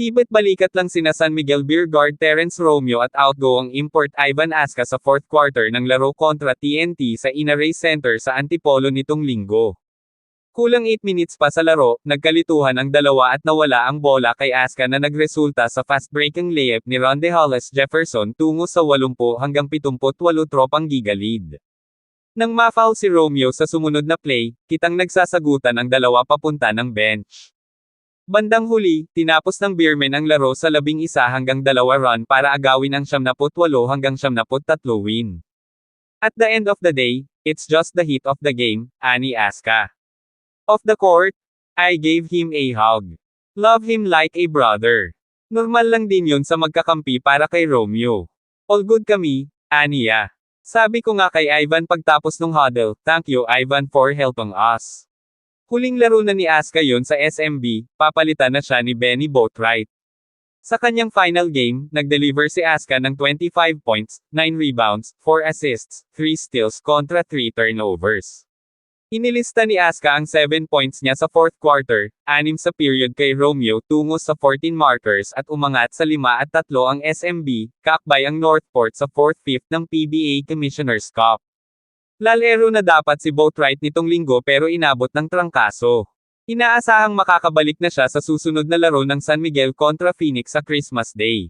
Kibet balikat lang sina San Miguel Beer Guard Terence Romeo at outgoing import Ivan Asca sa fourth quarter ng laro kontra TNT sa Inaray Center sa Antipolo nitong linggo. Kulang 8 minutes pa sa laro, nagkalituhan ang dalawa at nawala ang bola kay Asca na nagresulta sa fast-breaking layup ni Ronde Hollis Jefferson tungo sa 80 hanggang 78 tropang giga lead. Nang ma-foul si Romeo sa sumunod na play, kitang nagsasagutan ang dalawa papunta ng bench. Bandang huli, tinapos ng Beermen ang laro sa labing isa hanggang dalawa run para agawin ang 78 hanggang 73 win. At the end of the day, it's just the heat of the game, ani Aska. Off the court, I gave him a hug. Love him like a brother. Normal lang din yun sa magkakampi para kay Romeo. All good kami, aniya. Sabi ko nga kay Ivan pagtapos nung huddle, thank you Ivan for helping us. Huling laro na ni Aska yon sa SMB, papalitan na siya ni Benny Boatwright. Sa kanyang final game, nag-deliver si Aska ng 25 points, 9 rebounds, 4 assists, 3 steals kontra 3 turnovers. Inilista ni Aska ang 7 points niya sa fourth quarter, 6 sa period kay Romeo tungo sa 14 markers at umangat sa 5 at 3 ang SMB, kaakbay ang Northport sa 4th-5th ng PBA Commissioner's Cup. Lalero na dapat si Boatwright nitong linggo pero inabot ng trangkaso. Inaasahang makakabalik na siya sa susunod na laro ng San Miguel kontra Phoenix sa Christmas Day.